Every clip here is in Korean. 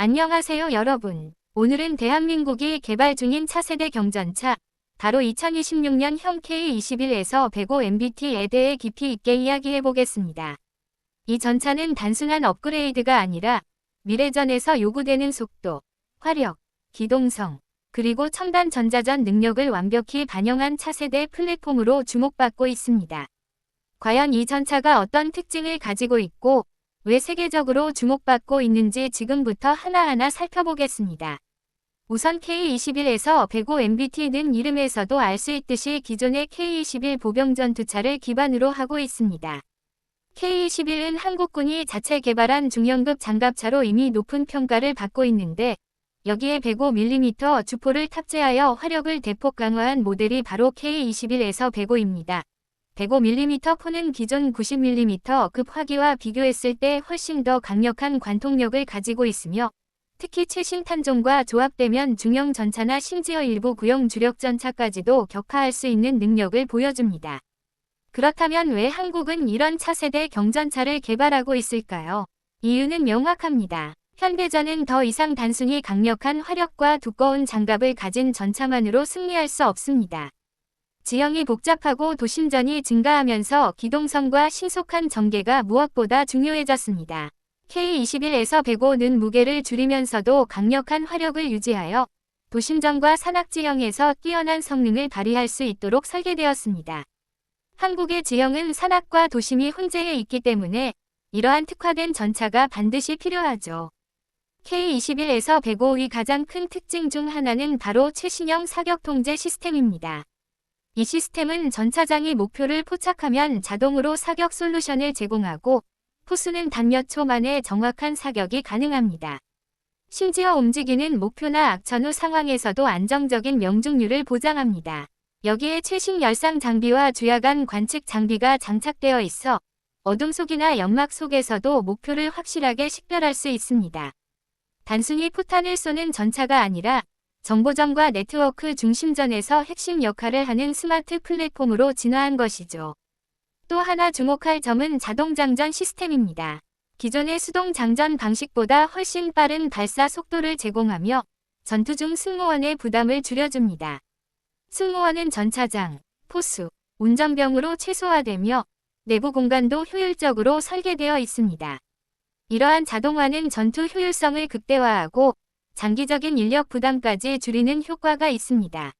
안녕하세요 여러분. 오늘은 대한민국이 개발 중인 차세대 경전차, 바로 2026년형 K21에서 105 MBT에 대해 깊이 있게 이야기해 보겠습니다. 이 전차는 단순한 업그레이드가 아니라 미래전에서 요구되는 속도, 화력, 기동성, 그리고 첨단 전자전 능력을 완벽히 반영한 차세대 플랫폼으로 주목받고 있습니다. 과연 이 전차가 어떤 특징을 가지고 있고 왜 세계적으로 주목받고 있는지 지금부터 하나하나 살펴보겠습니다. 우선 K21에서 105 MBT는 이름에서도 알 수 있듯이 기존의 K21 보병 전투차를 기반으로 하고 있습니다. K21은 한국군이 자체 개발한 중형급 장갑차로 이미 높은 평가를 받고 있는데 여기에 105mm 주포를 탑재하여 화력을 대폭 강화한 모델이 바로 K21에서 105입니다. 105mm 포는 기존 90mm 급 화기와 비교했을 때 훨씬 더 강력한 관통력을 가지고 있으며 특히 최신 탄종과 조합되면 중형 전차나 심지어 일부 구형 주력 전차까지도 격파할 수 있는 능력을 보여줍니다. 그렇다면 왜 한국은 이런 차세대 경전차를 개발하고 있을까요? 이유는 명확합니다. 현대전은 더 이상 단순히 강력한 화력과 두꺼운 장갑을 가진 전차만으로 승리할 수 없습니다. 지형이 복잡하고 도심전이 증가하면서 기동성과 신속한 전개가 무엇보다 중요해졌습니다. K21에서 105는 무게를 줄이면서도 강력한 화력을 유지하여 도심전과 산악지형에서 뛰어난 성능을 발휘할 수 있도록 설계되었습니다. 한국의 지형은 산악과 도심이 혼재해 있기 때문에 이러한 특화된 전차가 반드시 필요하죠. K21에서 105의 가장 큰 특징 중 하나는 바로 최신형 사격 통제 시스템입니다. 이 시스템은 전차장이 목표를 포착하면 자동으로 사격 솔루션을 제공하고 포수는 단 몇 초 만에 정확한 사격이 가능합니다. 심지어 움직이는 목표나 악천 후 상황에서도 안정적인 명중률을 보장합니다. 여기에 최신 열상 장비와 주야간 관측 장비가 장착되어 있어 어둠 속이나 연막 속에서도 목표를 확실하게 식별할 수 있습니다. 단순히 포탄을 쏘는 전차가 아니라 정보전과 네트워크 중심전에서 핵심 역할을 하는 스마트 플랫폼으로 진화한 것이죠. 또 하나 주목할 점은 자동장전 시스템입니다. 기존의 수동 장전 방식보다 훨씬 빠른 발사 속도를 제공하며 전투 중 승무원의 부담을 줄여줍니다. 승무원은 전차장, 포수, 운전병으로 최소화되며 내부 공간도 효율적으로 설계되어 있습니다. 이러한 자동화는 전투 효율성을 극대화하고 장기적인 인력 부담까지 줄이는 효과가 있습니다.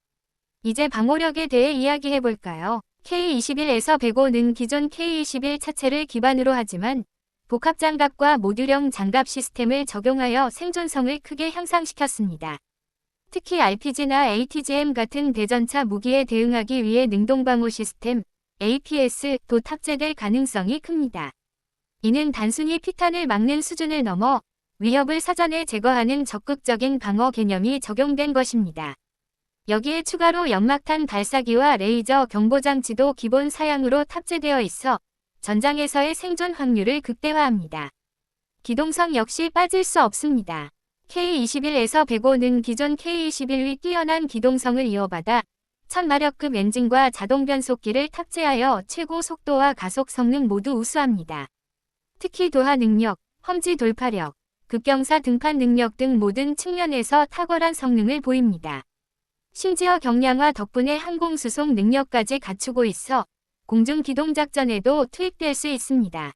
이제 방호력에 대해 이야기해 볼까요? K21에서 105는 기존 K21 차체를 기반으로 하지만 복합장갑과 모듈형 장갑 시스템을 적용하여 생존성을 크게 향상시켰습니다. 특히 RPG나 ATGM 같은 대전차 무기에 대응하기 위해 능동방호 시스템 APS도 탑재될 가능성이 큽니다. 이는 단순히 피탄을 막는 수준을 넘어 위협을 사전에 제거하는 적극적인 방어 개념이 적용된 것입니다. 여기에 추가로 연막탄 발사기와 레이저 경보장치도 기본 사양으로 탑재되어 있어 전장에서의 생존 확률을 극대화합니다. 기동성 역시 빠질 수 없습니다. K21에서 105는 기존 K21의 뛰어난 기동성을 이어받아 1000마력급 엔진과 자동 변속기를 탑재하여 최고 속도와 가속 성능 모두 우수합니다. 특히 도하 능력, 험지 돌파력, 급경사 등판 능력 등 모든 측면에서 탁월한 성능을 보입니다. 심지어 경량화 덕분에 항공수송 능력까지 갖추고 있어 공중기동작전에도 투입될 수 있습니다.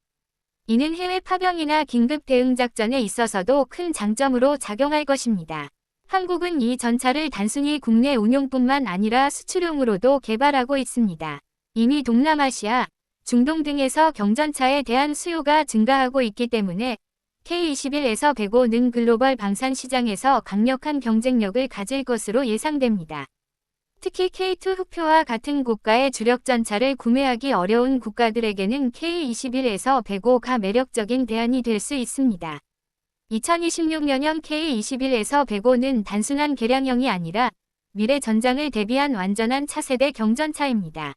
이는 해외 파병이나 긴급 대응 작전에 있어서도 큰 장점으로 작용할 것입니다. 한국은 이 전차를 단순히 국내 운용뿐만 아니라 수출용으로도 개발하고 있습니다. 이미 동남아시아, 중동 등에서 경전차에 대한 수요가 증가하고 있기 때문에 K21에서 105는 글로벌 방산 시장에서 강력한 경쟁력을 가질 것으로 예상됩니다. 특히 K2 흑표와 같은 고가의 주력 전차를 구매하기 어려운 국가들에게는 K21에서 105가 매력적인 대안이 될 수 있습니다. 2026년형 K21에서 105는 단순한 개량형이 아니라 미래 전장을 대비한 완전한 차세대 경전차입니다.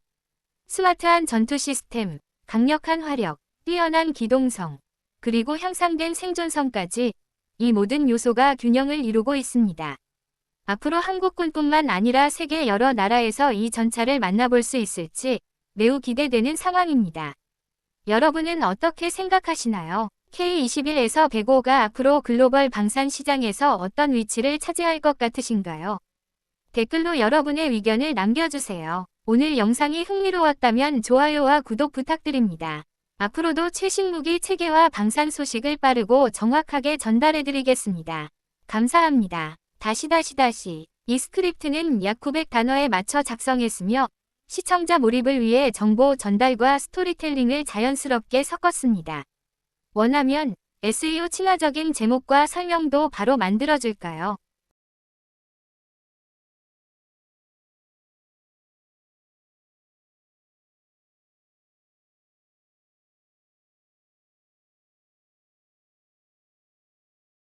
스마트한 전투 시스템, 강력한 화력, 뛰어난 기동성, 그리고 향상된 생존성까지 이 모든 요소가 균형을 이루고 있습니다. 앞으로 한국군뿐만 아니라 세계 여러 나라에서 이 전차를 만나볼 수 있을지 매우 기대되는 상황입니다. 여러분은 어떻게 생각하시나요? K21에서 105가 앞으로 글로벌 방산 시장에서 어떤 위치를 차지할 것 같으신가요? 댓글로 여러분의 의견을 남겨주세요. 오늘 영상이 흥미로웠다면 좋아요와 구독 부탁드립니다. 앞으로도 최신 무기 체계와 방산 소식을 빠르고 정확하게 전달해드리겠습니다. 감사합니다. 다시 다시 다시. 이 스크립트는 약 900단어에 맞춰 작성했으며 시청자 몰입을 위해 정보 전달과 스토리텔링을 자연스럽게 섞었습니다. 원하면 SEO 친화적인 제목과 설명도 바로 만들어줄까요?